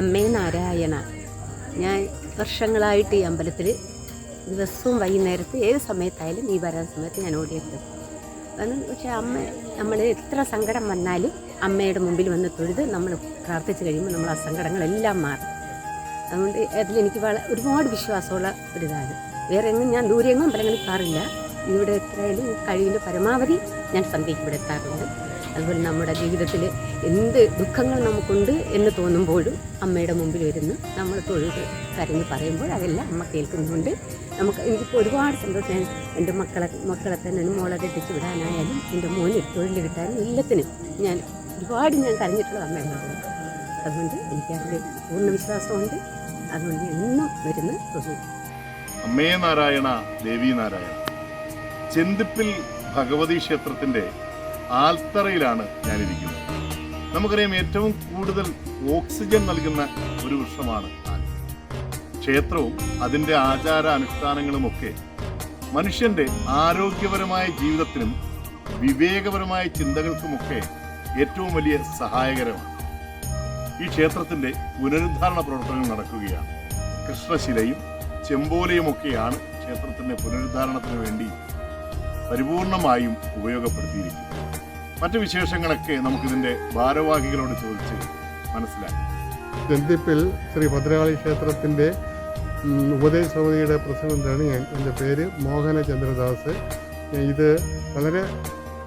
അമ്മേ നാരായണ. ഞാൻ വർഷങ്ങളായിട്ട് ഈ അമ്പലത്തിൽ ദിവസവും വൈകുന്നേരത്ത് ഏത് സമയത്തായാലും നീ വരാൻ സമയത്ത് ഞാൻ ഓടിയെത്തും. കാരണം പക്ഷേ അമ്മ നമ്മൾ എത്ര സങ്കടം വന്നാലും അമ്മയുടെ മുമ്പിൽ വന്ന് തൊഴുത് നമ്മൾ പ്രാർത്ഥിച്ച് കഴിയുമ്പോൾ നമ്മൾ ആ സങ്കടങ്ങളെല്ലാം മാറും. അതുകൊണ്ട് അതിലെനിക്ക് വള ഒരുപാട് വിശ്വാസമുള്ള ഒരിതാണ്. വേറെ എങ്ങും ഞാൻ ദൂരെയെങ്ങും അമ്പലങ്ങളിൽ പാറില്ല ഇവിടെ എത്രയായാലും കഴിവിന്റെ പരമാവധി ഞാൻ സന്ധ്യയ്ക്ക് ഇവിടെ എത്താറുണ്ട്. അതുപോലെ നമ്മുടെ ജീവിതത്തിൽ എന്ത് ദുഃഖങ്ങൾ നമുക്കുണ്ട് എന്ന് തോന്നുമ്പോഴും അമ്മയുടെ മുമ്പിൽ വരുന്നു നമ്മൾ തൊഴുത് കരഞ്ഞ് പറയുമ്പോൾ അതെല്ലാം അമ്മ കേൾക്കുന്നുണ്ട്. നമുക്ക് എനിക്കിപ്പോൾ ഒരുപാട് സന്തോഷം. എന്റെ മക്കളെ മക്കളെ തന്നെ മോളെ കെട്ടിച്ച് വിടാനായാലും എന്റെ മോന് തൊഴിൽ കിട്ടാനും എല്ലാത്തിനും ഞാൻ ഒരുപാട് ഞാൻ കരഞ്ഞിട്ടുള്ളത് അമ്മയുടെ അതുകൊണ്ട് എനിക്ക് അതിൽ പൂർണ വിശ്വാസമുണ്ട്. അതുകൊണ്ട് എന്നും വരുന്ന തൊഴിൽ. അമ്മേ നാരായണ ദേവി നാരായണ. ചെന്തിപ്പിൽ ഭഗവതി ക്ഷേത്രത്തിന്റെ ആൽത്തറയിലാണ് ഞാനിരിക്കുന്നത്. നമുക്കറിയാം ഏറ്റവും കൂടുതൽ ഓക്സിജൻ നൽകുന്ന ഒരു വൃക്ഷമാണ് ക്ഷേത്രവും അതിന്റെ ആചാര അനുഷ്ഠാനങ്ങളും ഒക്കെ മനുഷ്യന്റെ ആരോഗ്യപരമായ ജീവിതത്തിനും വിവേകപരമായ ചിന്തകൾക്കുമൊക്കെ ഏറ്റവും വലിയ സഹായകരമാണ്. ഈ ക്ഷേത്രത്തിന്റെ പുനരുദ്ധാരണ പ്രവർത്തനങ്ങൾ നടക്കുകയാണ്. കൃഷ്ണശിലയും ചെമ്പോലയുമൊക്കെയാണ് ക്ഷേത്രത്തിന്റെ പുനരുദ്ധാരണത്തിന് വേണ്ടി പരിപൂർണമായും ഉപയോഗപ്പെടുത്തിയിരിക്കുന്നത്. മറ്റു വിശേഷങ്ങളൊക്കെ നമുക്കിതിന്റെ ഭാരവാഹികളോട് ചോദിച്ച് മനസ്സിലാക്കാം. ജന്തിപ്പിൽ ശ്രീ ഭദ്രകാളി ക്ഷേത്രത്തിന്റെ ഉപദേശ സമിതിയുടെ പ്രസിഡന്റാണ് ഞാൻ. എന്റെ പേര് മോഹന ചന്ദ്രദാസ്. ഇത് വളരെ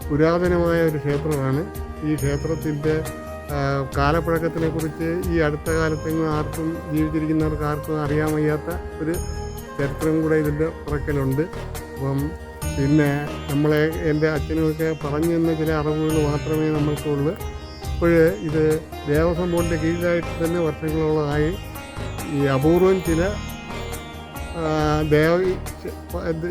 പുരാതനമായ ഒരു ക്ഷേത്രമാണ്. ഈ ക്ഷേത്രത്തിന്റെ ആ, കാലപ്പഴക്കത്തിനെ കുറിച്ച് ഈ അടുത്ത കാലത്തെങ്ങും ആർക്കും ജീവിച്ചിരിക്കുന്നവർക്ക് ആർക്കും അറിയാൻ വയ്യാത്ത ഒരു ചരിത്രം കൂടെ ഇതിന്റെ പുറക്കലുണ്ട് അപ്പം പിന്നെ നമ്മളെ എന്റെ അച്ഛനുമൊക്കെ പറഞ്ഞു തന്ന ചില അറിവുകൾ മാത്രമേ നമ്മൾക്കുള്ളൂ. ഇപ്പോൾ ഇത് ദേവസ്വം ബോർഡിന്റെ കീഴിലായിട്ട് തന്നെ വർഷങ്ങളോളമായി ഈ അപൂർവം ചില ദേവ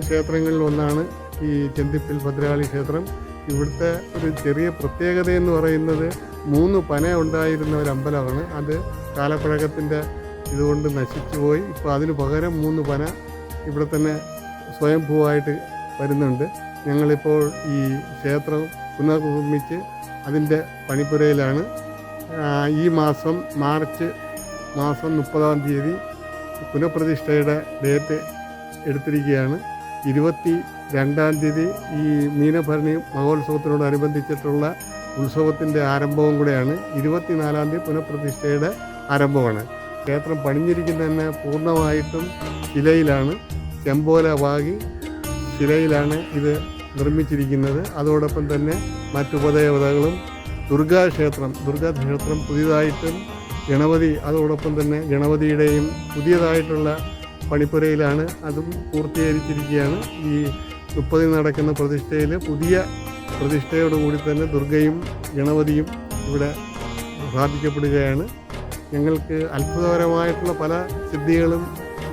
ക്ഷേത്രങ്ങളിൽ ഒന്നാണ് ഈ ചെന്തിപ്പിൽ ഭദ്രകാളി ക്ഷേത്രം. ഇവിടുത്തെ ഒരു ചെറിയ പ്രത്യേകത എന്ന് പറയുന്നത് മൂന്ന് പന ഉണ്ടായിരുന്ന ഒരു അമ്പലമാണ്. അത് കാലപ്പഴക്കത്തിന്റെ ഇതുകൊണ്ട് നശിച്ചുപോയി. ഇപ്പോൾ അതിന് പകരം മൂന്ന് പന ഇവിടെ തന്നെ സ്വയംഭൂവായിട്ട് വരുന്നുണ്ട്. ഞങ്ങളിപ്പോൾ ഈ ക്ഷേത്രം പുനർനിർമ്മിച്ച് അതിന്റെ പണിപ്പുരയിലാണ്. ഈ മാസം മാർച്ച് മാസം മുപ്പതാം തീയതി പുനഃപ്രതിഷ്ഠയുടെ ഡേറ്റ് എടുത്തിരിക്കുകയാണ്. ഇരുപത്തി രണ്ടാം തീയതി ഈ മീനഭരണി മഹോത്സവത്തിനോടനുബന്ധിച്ചിട്ടുള്ള ഉത്സവത്തിന്റെ ആരംഭവും കൂടെയാണ്. ഇരുപത്തിനാലാം തീയതി പുനഃപ്രതിഷ്ഠയുടെ ആരംഭമാണ്. ക്ഷേത്രം പണിഞ്ഞിരിക്കുന്നതന്നെ പൂർണമായിട്ടും ശിലയിലാണ്. ചെമ്പോല വാകി ശിലയിലാണ് ഇത് നിർമ്മിച്ചിരിക്കുന്നത്. അതോടൊപ്പം തന്നെ മറ്റുപദേവതകളും ദുർഗാക്ഷേത്രം ദുർഗാക്ഷേത്രം ദുർഗാ ക്ഷേത്രം പുതിയതായിട്ടും ഗണപതി അതോടൊപ്പം തന്നെ ഗണപതിയുടെയും പുതിയതായിട്ടുള്ള പണിപ്പുരയിലാണ് അതും പൂർത്തീകരിച്ചിരിക്കുകയാണ്. ഈ മുപ്പതിന് നടക്കുന്ന പ്രതിഷ്ഠയിൽ പുതിയ പ്രതിഷ്ഠയോടുകൂടി തന്നെ ദുർഗയും ഗണപതിയും ഇവിടെ സ്ഥാപിക്കപ്പെടുകയാണ്. ഞങ്ങൾക്ക് അത്ഭുതകരമായിട്ടുള്ള പല സിദ്ധികളും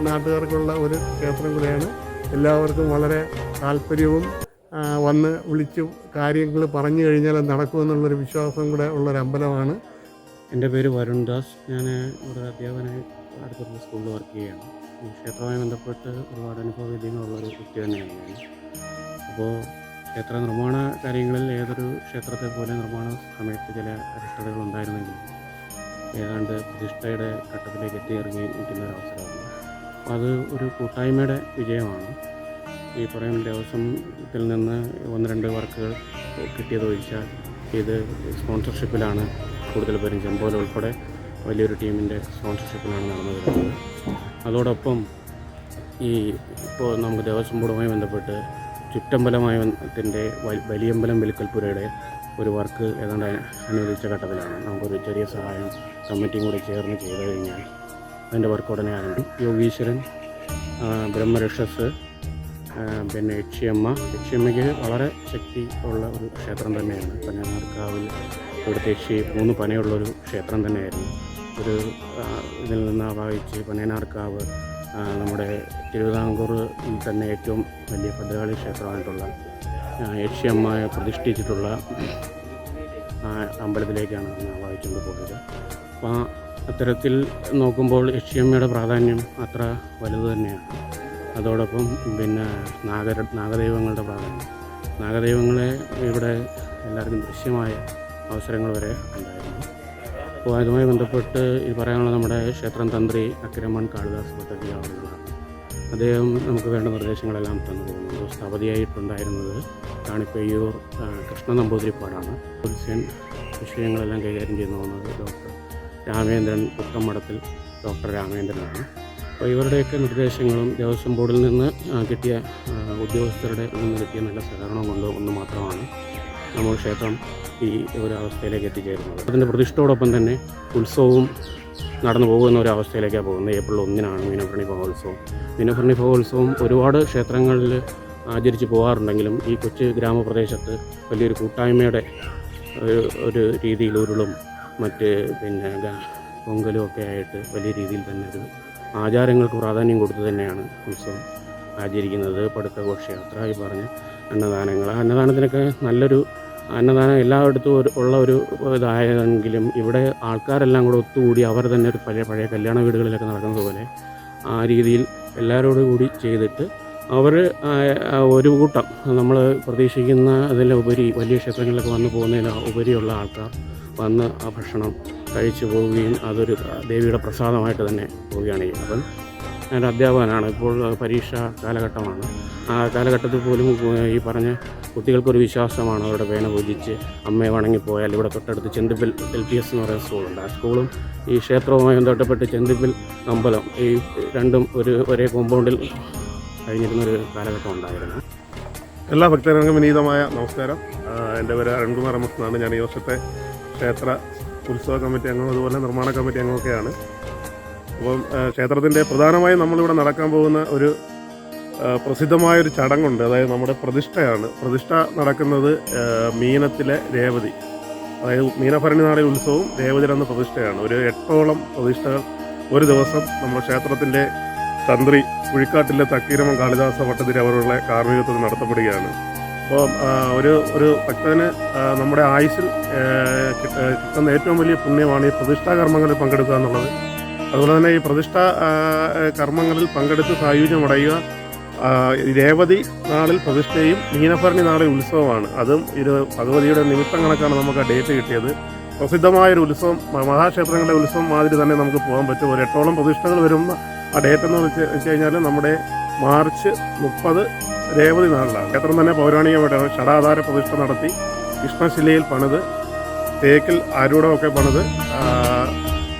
നാട്ടുകാർക്കുള്ള ഒരു ക്ഷേത്രം കൂടെയാണ് എല്ലാവർക്കും വളരെ താല്പര്യവും വന്ന് വിളിച്ച് കാര്യങ്ങൾ പറഞ്ഞു കഴിഞ്ഞാൽ നടക്കുമെന്നുള്ളൊരു വിശ്വാസം കൂടെ ഉള്ളൊരു അമ്പലമാണ് എന്റെ പേര് വരുൺ ദാസ് ഞാൻ ഇവിടെ അധ്യാപകനായി അടുത്തുള്ള സ്കൂളിൽ വർക്ക് ചെയ്യുകയാണ്. ക്ഷേത്രവുമായി ബന്ധപ്പെട്ട് ഒരുപാട് അനുഭവവേദ്യങ്ങളുള്ളൊരു വ്യക്തി തന്നെയാണ് ഞാൻ. അപ്പോൾ ക്ഷേത്ര നിർമ്മാണ കാര്യങ്ങളിൽ ഏതൊരു ക്ഷേത്രത്തെ പോലെ നിർമ്മാണ സമയത്ത് ചില അരിഷ്ടതകൾ ഉണ്ടായിരുന്നെങ്കിലും ഏതാണ്ട് പ്രതിഷ്ഠയുടെ ഘട്ടത്തിലേക്ക് എത്തിയിറങ്ങി നിൽക്കുന്ന ഒരു അവസരമാണ്. അപ്പോൾ അത് ഒരു കൂട്ടായ്മയുടെ വിജയമാണ്. ഈ പറയുന്ന ദേവസ്വത്തിൽ നിന്ന് ഒന്ന് രണ്ട് വർക്കുകൾ കിട്ടിയതൊഴിച്ചാൽ ഇത് സ്പോൺസർഷിപ്പിലാണ് കൂടുതൽ പേരും ചെമ്പോല ഉൾപ്പെടെ വലിയൊരു ടീമിന്റെ സ്പോൺസർഷിപ്പിലാണ് നടന്നു വരുന്നത് അതോടൊപ്പം ഈ ഇപ്പോൾ നമുക്ക് ദേവസ്വം ബോർഡുമായി ബന്ധപ്പെട്ട് ചുറ്റമ്പലമായത്തിന്റെ വലിയമ്പലം വിൽക്കൽപ്പുരയുടെ ഒരു വർക്ക് ഏതാണ്ട് അനുവദിച്ച ഘട്ടത്തിലാണ്. നമുക്കൊരു ചെറിയ സഹായം കമ്മിറ്റിയും കൂടി ചേർന്ന് ചെയ്തു കഴിഞ്ഞാൽ അതിന്റെ വർക്ക് ഉടനെ ആരംഭിക്കും. യോഗീശ്വരൻ ബ്രഹ്മരക്ഷസ് പിന്നെ യക്ഷിയമ്മ. യക്ഷിയമ്മയ്ക്ക് വളരെ ശക്തി ഉള്ള ഒരു ക്ഷേത്രം തന്നെയാണ്. പനയാർക്കാവിൽ ഇവിടുത്തെ യക്ഷി മൂന്ന് പനയുള്ളൊരു ക്ഷേത്രം തന്നെയായിരുന്നു. ഒരു ഇതിൽ നിന്ന് ആവാഹിച്ച് പനയനാർക്കാവ് നമ്മുടെ തിരുവിതാംകൂർ തന്നെ ഏറ്റവും വലിയ ഭദ്രകാളി ക്ഷേത്രമായിട്ടുള്ള യക്ഷിയമ്മ പ്രതിഷ്ഠിച്ചിട്ടുള്ള അമ്പലത്തിലേക്കാണ് അഭാവിച്ചുകൊണ്ട് പോയത്. അപ്പോൾ ആ അത്തരത്തിൽ നോക്കുമ്പോൾ യക്ഷിയമ്മയുടെ പ്രാധാന്യം അത്ര വലുത് തന്നെയാണ്. അതോടൊപ്പം പിന്നെ നാഗര നാഗദൈവങ്ങളുടെ പ്രാധാന്യം. നാഗദൈവങ്ങളെ ഇവിടെ എല്ലാവർക്കും ദൃശ്യമായ അവസരങ്ങൾ വരെ ഉണ്ടായിരുന്നു. അപ്പോൾ അതുമായി ബന്ധപ്പെട്ട് ഇത് പറയാനുള്ള നമ്മുടെ ക്ഷേത്രം തന്ത്രി അക്രമൺ കാളിദാസ് ആളുകളാണ് അദ്ദേഹം നമുക്ക് വേണ്ട നിർദ്ദേശങ്ങളെല്ലാം തന്നു പോകുന്നു സ്ഥപതിയായിട്ടുണ്ടായിരുന്നത് കാണിപ്പയ്യൂർ കൃഷ്ണ നമ്പൂതിരിപ്പാടാണ്. പുരുഷൻ വിഷയങ്ങളെല്ലാം കൈകാര്യം ചെയ്യുന്നു ഡോക്ടർ രാമേന്ദ്രൻ പുത്തമ്പടത്തിൽ ഡോക്ടർ രാമേന്ദ്രനാണ്. അപ്പോൾ ഇവരുടെയൊക്കെ നിർദ്ദേശങ്ങളും ദേവസ്വം ബോർഡിൽ നിന്ന് കിട്ടിയ ഉദ്യോഗസ്ഥരുടെ കിട്ടിയ നല്ല സഹകരണം കൊണ്ട് ഒന്ന് മാത്രമാണ് നമ്മൾ ക്ഷേത്രം ഈ ഒരു അവസ്ഥയിലേക്ക് എത്തിച്ചേരുന്നത്. അതിന്റെ പ്രതിഷ്ഠയോടൊപ്പം തന്നെ ഉത്സവവും നടന്നു പോകുന്ന ഒരു പോകുന്നത്. ഏപ്രിൽ ഒന്നിനാണ് മീനഭരണി മഹോത്സവം. മീനഭരണി മഹോത്സവം ഒരുപാട് ക്ഷേത്രങ്ങളിൽ ആചരിച്ച് പോകാറുണ്ടെങ്കിലും ഈ കൊച്ചു ഗ്രാമപ്രദേശത്ത് വലിയൊരു കൂട്ടായ്മയുടെ ഒരു രീതിയിൽ ഉരുളും മറ്റ് പിന്നെ പൊങ്കലും ഒക്കെ ആയിട്ട് വലിയ രീതിയിൽ തന്നെ ഒരു ആചാരങ്ങൾക്ക് പ്രാധാന്യം കൊടുത്തു തന്നെയാണ് ഉത്സവം ആചരിക്കുന്നത്. പടുത്ത ഘോഷയാത്ര ഈ പറഞ്ഞ അന്നദാനങ്ങൾ. ആ അന്നദാനത്തിനൊക്കെ നല്ലൊരു അന്നദാനം എല്ലായിടത്തും ഒരു ഉള്ള ഒരു ഇതായെങ്കിലും ഇവിടെ ആൾക്കാരെല്ലാം കൂടെ ഒത്തുകൂടി അവർ തന്നെ ഒരു പഴയ പഴയ കല്യാണ വീടുകളിലൊക്കെ നടക്കുന്നത് പോലെ ആ രീതിയിൽ എല്ലാവരോടും കൂടി ചെയ്തിട്ട് അവർ ഒരു കൂട്ടം നമ്മൾ പ്രതീക്ഷിക്കുന്ന അതിലുപരി വലിയ ക്ഷേത്രങ്ങളിലൊക്കെ വന്നു പോകുന്നതിന് ഉപരിയുള്ള ആൾക്കാർ വന്ന് ആ ഭക്ഷണം കഴിച്ചു പോവുകയും അതൊരു ദേവിയുടെ പ്രസാദമായിട്ട് തന്നെ പോവുകയാണ് ചെയ്യുന്നത്. അപ്പം ഞാൻ അധ്യാപകനാണ്. ഇപ്പോൾ പരീക്ഷ കാലഘട്ടമാണ്. ആ കാലഘട്ടത്തിൽ പോലും ഈ പറഞ്ഞ കുട്ടികൾക്കൊരു വിശ്വാസമാണ് അവരുടെ പേന പൂജിച്ച് അമ്മയെ വണങ്ങിപ്പോയാൽ ഇവിടെ തൊട്ടടുത്ത് ചെന്തിപ്പിൽ എൽ പി എസ് എന്ന് പറയുന്ന സ്കൂളുണ്ട്. ആ സ്കൂളും ഈ ക്ഷേത്രവുമായി ബന്ധപ്പെട്ട് ചെന്തിപ്പിൽ അമ്പലം ഈ രണ്ടും ഒരു ഒരേ കോമ്പൗണ്ടിൽ കഴിഞ്ഞിരുന്നൊരു കാലഘട്ടം ഉണ്ടായിരുന്നു. എല്ലാ ഭക്തജനങ്ങൾക്കും വിനീതമായ നമസ്കാരം. എന്റെ പേര് അരുൺകുമാർ എം എസ് എന്നാണ് ഞാൻ ഈ വർഷത്തെ ക്ഷേത്ര ഉത്സവ കമ്മിറ്റി അംഗം അതുപോലെ നിർമ്മാണ കമ്മിറ്റി അംഗമൊക്കെയാണ്. അപ്പം ക്ഷേത്രത്തിന്റെ പ്രധാനമായും നമ്മളിവിടെ നടക്കാൻ പോകുന്ന ഒരു പ്രസിദ്ധമായൊരു ചടങ്ങുണ്ട്. അതായത് നമ്മുടെ പ്രതിഷ്ഠയാണ്. പ്രതിഷ്ഠ നടക്കുന്നത് മീനത്തിലെ രേവതി. അതായത് മീനഭരണി നാളിൽ ഉത്സവവും രേവതിയുടെ പ്രതിഷ്ഠയാണ്. ഒരു എട്ടോളം പ്രതിഷ്ഠകൾ ഒരു ദിവസം നമ്മുടെ ക്ഷേത്രത്തിന്റെ തന്ത്രി കുഴിക്കാട്ടിലെ തക്കീരമം കാളിദാസ ഭട്ടതിരി അവരുടെ കാർമ്മികത്വത്തിൽ നടത്തപ്പെടുകയാണ്. അപ്പോൾ ഒരു ഒരു ഭക്തന് നമ്മുടെ ആയുസ്സിൽ ആ, കിട്ടുന്ന ഏറ്റവും വലിയ പുണ്യമാണ് ഈ പ്രതിഷ്ഠാ കർമ്മങ്ങളിൽ പങ്കെടുക്കുക എന്നുള്ളത്. അതുപോലെ തന്നെ ഈ പ്രതിഷ്ഠാ കർമ്മങ്ങളിൽ പങ്കെടുത്ത് സായുജ്യമടയുക രേവതി നാളിൽ പ്രതിഷ്ഠയും മീനഭരണി നാളിൽ ഉത്സവമാണ്. അതും ഇത് ഭഗവതിയുടെ നിമിത്തം കണക്കാണ് നമുക്ക് ആ ഡേറ്റ് കിട്ടിയത്. പ്രസിദ്ധമായൊരു ഉത്സവം മഹാക്ഷേത്രങ്ങളുടെ ഉത്സവം മാതിരി തന്നെ നമുക്ക് പോകാൻ പറ്റും. ഒരു എട്ടോളം പ്രതിഷ്ഠകൾ വരുന്ന ആ ഡേറ്റ് എന്ന് വെച്ച് വെച്ച് കഴിഞ്ഞാൽ നമ്മുടെ മാർച്ച് മുപ്പത് രേവതി നാളിലാണ്. ക്ഷേത്രം തന്നെ പൗരാണികമായിട്ടാണ് ഷടാധാര പ്രതിഷ്ഠ നടത്തി കൃഷ്ണശിലയിൽ പണിത് തേക്കിൽ ആരൂഢമൊക്കെ പണിത്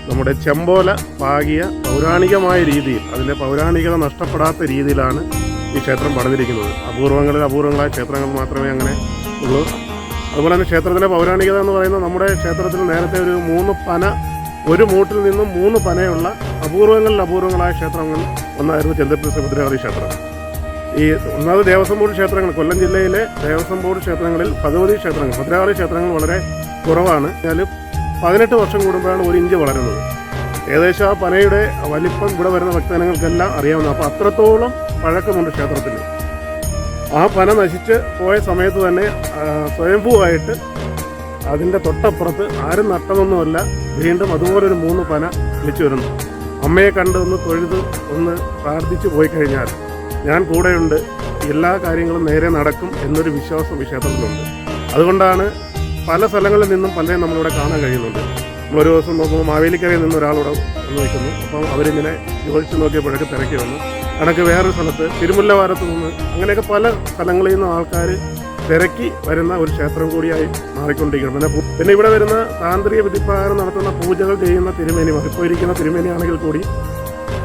നമ്മുടെ ചെമ്പോല പാകിയ പൗരാണികമായ രീതിയിൽ അതിന്റെ പൗരാണികത നഷ്ടപ്പെടാത്ത രീതിയിലാണ് ഈ ക്ഷേത്രം പണിതിരിക്കുന്നത്. അപൂർവങ്ങളിൽ അപൂർവങ്ങളായ ക്ഷേത്രങ്ങൾ മാത്രമേ അങ്ങനെ ഉള്ളൂ. അതുപോലെ തന്നെ ക്ഷേത്രത്തിലെ പൗരാണികത എന്ന് പറയുന്നത് നമ്മുടെ ക്ഷേത്രത്തിൽ നേരത്തെ ഒരു മൂന്ന് പന ഒരു മൂട്ടിൽ നിന്നും മൂന്ന് പനയുള്ള അപൂർവങ്ങളിൽ അപൂർവങ്ങളായ ക്ഷേത്രങ്ങൾ ഒന്നായിരുന്നു ചെന്തപ്പള്ളി ശ്രീഭദ്രകാളി ക്ഷേത്രം. ഈ ഒന്നാമത് ദേവസ്വം ബോർഡ് ക്ഷേത്രങ്ങൾ കൊല്ലം ജില്ലയിലെ ദേവസ്വം ബോർഡ് ക്ഷേത്രങ്ങളിൽ ഭഗവതി ക്ഷേത്രങ്ങൾ ഭദ്രകാളി ക്ഷേത്രങ്ങൾ വളരെ കുറവാണ്. എന്നാൽ പതിനെട്ട് വർഷം കൂടുമ്പോഴാണ് ഒരു ഇഞ്ച് വളരുന്നത്. ഏകദേശം ആ പനയുടെ വലിപ്പം ഇവിടെ വരുന്ന ഭക്തജനങ്ങൾക്കെല്ലാം അറിയാവുന്ന അപ്പോൾ അത്രത്തോളം പഴക്കമുണ്ട് ക്ഷേത്രത്തിൽ. ആ പന നശിച്ച് പോയ സമയത്ത് തന്നെ സ്വയംഭൂവായിട്ട് അതിന്റെ തൊട്ടപ്പുറത്ത് ആരും നട്ടതൊന്നുമല്ല. വീണ്ടും അതുപോലെ ഒരു മൂന്ന് പന വിളിച്ചു വരുന്നു. അമ്മയെ കണ്ട് ഒന്ന് തൊഴുത് ഒന്ന് പ്രാർത്ഥിച്ചു പോയി കഴിഞ്ഞാൽ ഞാൻ കൂടെയുണ്ട്. എല്ലാ കാര്യങ്ങളും നേരെ നടക്കും എന്നൊരു വിശ്വാസം വിഷയത്തിലുണ്ട്. അതുകൊണ്ടാണ് പല സ്ഥലങ്ങളിൽ നിന്നും പലരെയും നമ്മളിവിടെ കാണാൻ കഴിയുന്നുണ്ട്. നമ്മളൊരു ദിവസം നോക്കുമ്പോൾ മാവേലിക്കരയിൽ നിന്ന് ഒരാളിവിടെ വന്ന് നിൽക്കുന്നു. അപ്പം അവരിങ്ങനെ ജോലിച്ച് നോക്കിയപ്പോഴൊക്കെ തിരക്കി വന്നു. കണക്ക് വേറൊരു സ്ഥലത്ത് തിരുമുല്ലവാരത്ത് നിന്ന് അങ്ങനെയൊക്കെ പല സ്ഥലങ്ങളിൽ നിന്നും ആൾക്കാർ തിരക്കി വരുന്ന ഒരു ക്ഷേത്രം കൂടിയായി മാറിക്കൊണ്ടിരിക്കണം പിന്നെ പിന്നെ ഇവിടെ വരുന്ന താന്ത്രിക വിധിപ്രകാരം നടത്തുന്ന പൂജകൾ ചെയ്യുന്ന തിരുമേനിമാർ ഇപ്പോൾ ഇരിക്കുന്ന തിരുമേനിയാണെങ്കിൽ കൂടി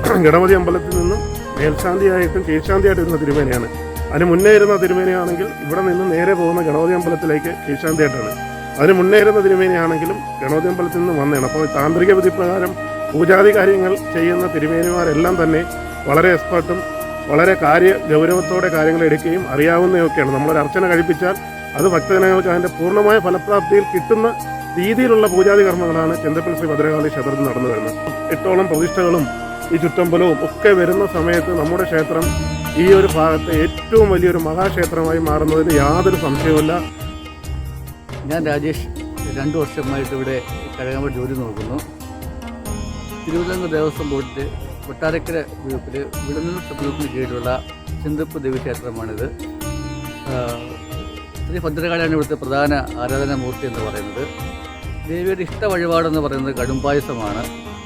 ഗണപതി അമ്പലത്തിൽ നിന്നും മേൽശാന്തിയായിട്ടും കീഴ്ശാന്തിയായിട്ടും ഇരുന്ന തിരുമേനിയാണ്. അതിന് മുന്നേ ഇരുന്ന തിരുമേനിയാണെങ്കിൽ ഇവിടെ നിന്ന് നേരെ പോകുന്ന ഗണപതി അമ്പലത്തിലേക്ക് കീഴ്ശാന്തിയായിട്ടാണ്. അതിന് മുന്നേ ഇരുന്ന തിരുമേനിയാണെങ്കിലും ഗണപതി അമ്പലത്തിൽ നിന്ന് വന്നതാണ്. അപ്പോൾ താന്ത്രിക വിധിപ്രകാരം പൂജാതി കാര്യങ്ങൾ ചെയ്യുന്ന തിരുമേനിമാരെല്ലാം തന്നെ വളരെ എക്സ്പേർട്ടും വളരെ കാര്യ ഗൗരവത്തോടെ കാര്യങ്ങൾ എടുക്കുകയും അറിയാവുന്നതൊക്കെയാണ്. നമ്മളൊരു അർച്ചന കഴിപ്പിച്ചാൽ അത് ഭക്തജനങ്ങൾക്ക് അതിന്റെ പൂർണമായ ഫലപ്രാപ്തിയിൽ കിട്ടുന്ന രീതിയിലുള്ള പൂജാതി കർമ്മങ്ങളാണ് ചെന്തപ്പൻ ശ്രീ ഭദ്രകാളി ക്ഷേത്രത്തിൽ നടന്നു വരുന്നത്. എട്ടോളം പ്രതിഷ്ഠകളും ഈ ചുറ്റമ്പലവും ഒക്കെ വരുന്ന സമയത്ത് നമ്മുടെ ക്ഷേത്രം ഈ ഒരു ഭാഗത്തെ ഏറ്റവും വലിയൊരു മഹാക്ഷേത്രമായി മാറുന്നതിന് യാതൊരു സംശയവുമില്ല. ഞാൻ രാജേഷ് രണ്ട് വർഷമായിട്ട് ഇവിടെ കഴകമ്പ ജോലി നോക്കുന്നു. തിരുവിതാംകൂർ ദേവസ്വം ബോർഡിന്റെ കൊട്ടാരക്കര ഗ്രൂപ്പിൽ വിടുന്ന ഗ്രൂപ്പിന് കീഴിലുള്ള ചിന്തപ്പ് ദേവീക്ഷേത്രമാണിത്. ശ്രീ ഭദ്രകാളിയാണ് ഇവിടുത്തെ പ്രധാന ആരാധനാമൂർത്തി എന്ന് പറയുന്നത്. ദേവിയുടെ ഇഷ്ട വഴിപാടെന്ന് പറയുന്നത് കടുംപായസമാണ്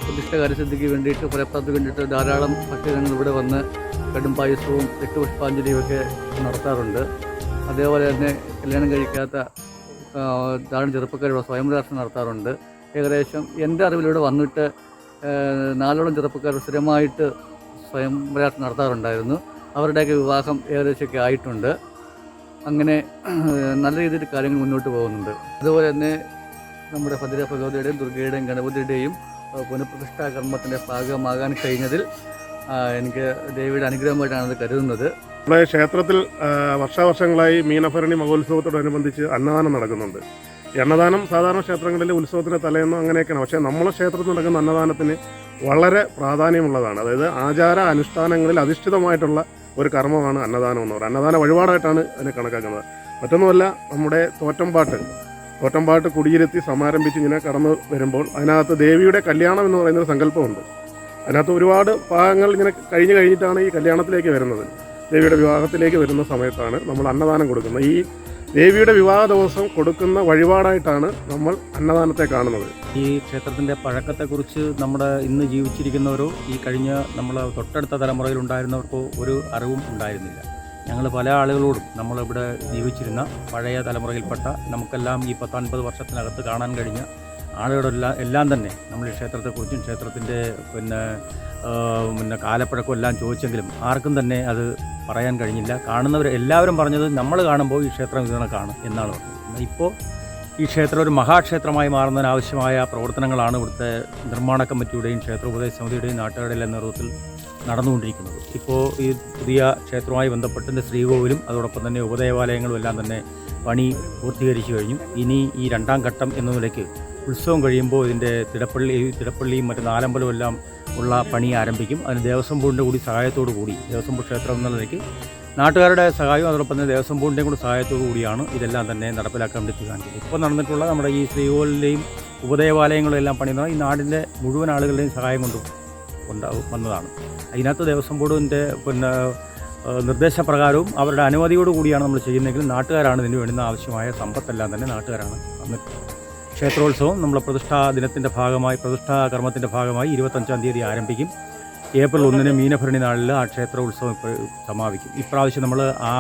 പ്രതിഷ്ഠ കാര്യസിദ്ധിക്ക് വേണ്ടിയിട്ട് ഫലപ്രാപ്തിക്ക് വേണ്ടിയിട്ട് ധാരാളം ഭക്തജനങ്ങൾ ഇവിടെ വന്ന് കടുംപായസവും രക്തപുഷ്പാഞ്ജലിയും ഒക്കെ നടത്താറുണ്ട്. അതേപോലെ തന്നെ കല്യാണം കഴിക്കാത്ത ധാരാളം ധാരാളം ചെറുപ്പക്കാരുടെ ദർശനം നടത്താറുണ്ട്. ഏകദേശം എന്റെ അറിവിലൂടെ വന്നിട്ട് നാലോളം ചെറുപ്പക്കാർ സ്ഥിരമായിട്ട് സ്വയം പ്രയാസം നടത്താറുണ്ടായിരുന്നു. അവരുടെയൊക്കെ വിവാഹം ഏകദേശമൊക്കെ ആയിട്ടുണ്ട്. അങ്ങനെ നല്ല രീതിയിൽ കാര്യങ്ങൾ മുന്നോട്ട് പോകുന്നുണ്ട്. അതുപോലെ തന്നെ നമ്മുടെ ഭദ്ര ഭഗവതിയുടെയും ദുർഗയുടെയും ഗണപതിയുടെയും പുനഃപ്രതിഷ്ഠാ കർമ്മത്തിന്റെ ഭാഗമാകാൻ കഴിഞ്ഞതിൽ എനിക്ക് ദേവിയുടെ അനുഗ്രഹമായിട്ടാണ് അത് കരുതുന്നത്. നമ്മുടെ ക്ഷേത്രത്തിൽ വർഷാവർഷങ്ങളായി മീനഭരണി മഹോത്സവത്തോടനുബന്ധിച്ച് അന്നദാനം നടക്കുന്നുണ്ട്. അന്നദാനം സാധാരണ ക്ഷേത്രങ്ങളിൽ ഉത്സവത്തിന് തലേന്നോ അങ്ങനെയൊക്കെയാണ്. പക്ഷേ നമ്മളെ ക്ഷേത്രത്തിൽ നടക്കുന്ന അന്നദാനത്തിന് വളരെ പ്രാധാന്യമുള്ളതാണ്. അതായത് ആചാര അനുഷ്ഠാനങ്ങളിൽ അധിഷ്ഠിതമായിട്ടുള്ള ഒരു കർമ്മമാണ് അന്നദാനം എന്ന് പറയുന്നത്. അന്നദാന വഴിപാടായിട്ടാണ് അതിനെ കണക്കാക്കുന്നത്. മറ്റൊന്നുമല്ല നമ്മുടെ തോറ്റമ്പാട്ട്. തോറ്റമ്പാട്ട് കുടിയിരുത്തി സമാരംഭിച്ച് ഇങ്ങനെ കടന്നു വരുമ്പോൾ അതിനകത്ത് ദേവിയുടെ കല്യാണം എന്ന് പറയുന്നൊരു സങ്കല്പമുണ്ട്. അതിനകത്ത് ഒരുപാട് ഭാഗങ്ങൾ ഇങ്ങനെ കഴിഞ്ഞ് കഴിഞ്ഞിട്ടാണ് ഈ കല്യാണത്തിലേക്ക് വരുന്നത്. ദേവിയുടെ വിവാഹത്തിലേക്ക് വരുന്ന സമയത്താണ് നമ്മൾ അന്നദാനം കൊടുക്കുന്നത്. ഈ ദേവിയുടെ വിവാഹ ദിവസം കൊടുക്കുന്ന വഴിപാടായിട്ടാണ് നമ്മൾ അന്നദാനത്തെ കാണുന്നത്. ഈ ക്ഷേത്രത്തിന്റെ പഴക്കത്തെക്കുറിച്ച് നമ്മുടെ ഇന്ന് ജീവിച്ചിരിക്കുന്നവരോ ഈ കഴിഞ്ഞ നമ്മൾ തൊട്ടടുത്ത തലമുറയിൽ ഉണ്ടായിരുന്നവർക്കോ ഒരു അറിവും ഉണ്ടായിരുന്നില്ല. ഞങ്ങൾ പല ആളുകളോടും നമ്മളിവിടെ ജീവിച്ചിരുന്ന പഴയ തലമുറയിൽപ്പെട്ട നമുക്കെല്ലാം ഈ പത്തൊൻപത് വർഷത്തിനകത്ത് കാണാൻ കഴിഞ്ഞ ആളുകളെല്ലാം എല്ലാം തന്നെ നമ്മൾ ഈ ക്ഷേത്രത്തെക്കുറിച്ചും ക്ഷേത്രത്തിന്റെ പിന്നെ പിന്നെ കാലപ്പഴക്കം എല്ലാം ചോദിച്ചെങ്കിലും ആർക്കും തന്നെ അത് പറയാൻ കഴിഞ്ഞില്ല. കാണുന്നവർ എല്ലാവരും പറഞ്ഞത് നമ്മൾ കാണുമ്പോൾ ഈ ക്ഷേത്രം ഇതിനൊക്കെയാണ് എന്നാണ് പറഞ്ഞത്. ഇപ്പോൾ ഈ ക്ഷേത്രം ഒരു മഹാക്ഷേത്രമായി മാറുന്നതിനാവശ്യമായ പ്രവർത്തനങ്ങളാണ് ഇവിടുത്തെ നിർമ്മാണ കമ്മിറ്റിയുടെയും ക്ഷേത്രോപദേശ സമിതിയുടെയും നാട്ടുകാരുടെ നേതൃത്വത്തിൽ നടന്നുകൊണ്ടിരിക്കുന്നത്. ഇപ്പോൾ ഈ പുതിയ ക്ഷേത്രവുമായി ബന്ധപ്പെട്ട് ശ്രീകോവിലും അതോടൊപ്പം തന്നെ ഉപദേവാലയങ്ങളും എല്ലാം തന്നെ പണി പൂർത്തീകരിച്ചു കഴിഞ്ഞു. ഇനി ഈ രണ്ടാം ഘട്ടം എന്ന നിലയ്ക്ക് ഉത്സവം കഴിയുമ്പോൾ ഇതിന്റെ തിടപ്പള്ളി തിടപ്പള്ളിയും മറ്റ് നാലമ്പലവും എല്ലാം ഉള്ള പണി ആരംഭിക്കും. അതിന് ദേവസ്വം ബോർഡിന്റെ കൂടി സഹായത്തോടു കൂടി ദേവസ്വം ബോർഡ് ക്ഷേത്രം എന്ന നിലയ്ക്ക് നാട്ടുകാരുടെ സഹായവും അതോടൊപ്പം തന്നെ ദേവസ്വം ബോർഡിന്റെയും കൂടി സഹായത്തോടു കൂടിയാണ് ഇതെല്ലാം തന്നെ നടപ്പിലാക്കാൻ വേണ്ടി തീരുമാനിച്ചത്. ഇപ്പോൾ നടന്നിട്ടുള്ള നമ്മുടെ ഈ ശ്രീകോവിലിന്റെയും ഉപദേവാലയങ്ങളും എല്ലാം പണിയുന്നത് ഈ നാടിന്റെ മുഴുവൻ ആളുകളുടെയും സഹായം കൊണ്ടും ഉണ്ടാവും വന്നതാണ് അതിനകത്ത് ദേവസ്വം ബോർഡിന്റെ പിന്നെ നിർദ്ദേശപ്രകാരവും അവരുടെ അനുമതിയോട് കൂടിയാണ് നമ്മൾ ചെയ്യുന്നതെങ്കിൽ നാട്ടുകാരാണ് ഇതിന് വേണ്ടുന്ന ആവശ്യമായ സമ്പത്തെല്ലാം തന്നെ നാട്ടുകാരാണ് തന്നിട്ടുള്ളത്. ക്ഷേത്രോത്സവം നമ്മൾ പ്രതിഷ്ഠാ ദിനത്തിന്റെ ഭാഗമായി പ്രതിഷ്ഠാ കർമ്മത്തിന്റെ ഭാഗമായി ഇരുപത്തഞ്ചാം തീയതി ആരംഭിക്കും. ഏപ്രിൽ ഒന്നിന് മീനഭരണി നാളിൽ ആ ക്ഷേത്ര ഉത്സവം ഇപ്പോൾ സമാപിക്കും. ഇപ്രാവശ്യം നമ്മൾ ആ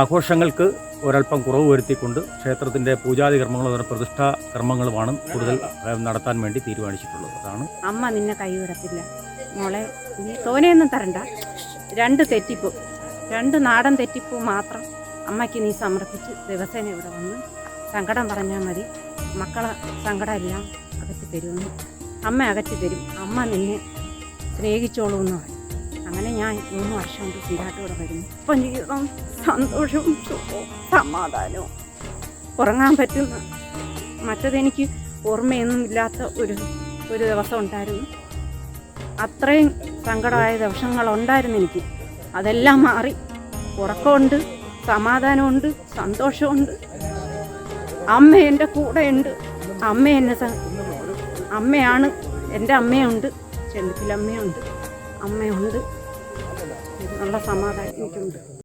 ആഘോഷങ്ങൾക്ക് ഒരല്പം കുറവ് വരുത്തിക്കൊണ്ട് ക്ഷേത്രത്തിന്റെ പൂജാതി കർമ്മങ്ങളും അതുപോലെ പ്രതിഷ്ഠാ കർമ്മങ്ങളുമാണ് കൂടുതൽ നടത്താൻ വേണ്ടി തീരുമാനിച്ചിട്ടുള്ളത്. അതാണ്. അമ്മ നിന്നെ കൈവിടത്തില്ല മോളെ നീ തോനെയൊന്നും തരണ്ട. രണ്ട് തെറ്റിപ്പൂ. രണ്ട് നാടൻ തെറ്റിപ്പൂ മാത്രം അമ്മയ്ക്ക് നീ സമർപ്പിച്ച് ദിവസേന ഇവിടെ വന്ന് സങ്കടം പറഞ്ഞാൽ മതി. മക്കളെ സങ്കടമെല്ലാം അകറ്റി തരുമെന്ന്. അമ്മ അകറ്റി തരും. അമ്മ നിന്നെ സ്നേഹിച്ചോളൂ എന്ന് പറയും. അങ്ങനെ ഞാൻ മൂന്ന് വർഷം കൊണ്ട് സ്ഥിരമായിട്ട് വരുന്നു. ഇപ്പം ജീവിതം സന്തോഷവും സുഖവും സമാധാനവും. ഉറങ്ങാൻ പറ്റുന്ന മറ്റതെനിക്ക് ഓർമ്മയൊന്നും ഇല്ലാത്ത ഒരു ഒരു ദിവസം ഉണ്ടായിരുന്നു. അത്രയും സങ്കടമായ ദിവസങ്ങളുണ്ടായിരുന്നു എനിക്ക്. അതെല്ലാം മാറി. ഉറക്കമുണ്ട് സമാധാനമുണ്ട് സന്തോഷമുണ്ട്. അമ്മ എന്റെ കൂടെയുണ്ട്. അമ്മ എന്നെ അമ്മയാണ്. എന്റെ അമ്മയുണ്ട്. ചെന്തിപ്പിലമ്മയുണ്ട് അമ്മയുണ്ട്. എന്നുള്ള സമാധാനം എനിക്കുണ്ട്.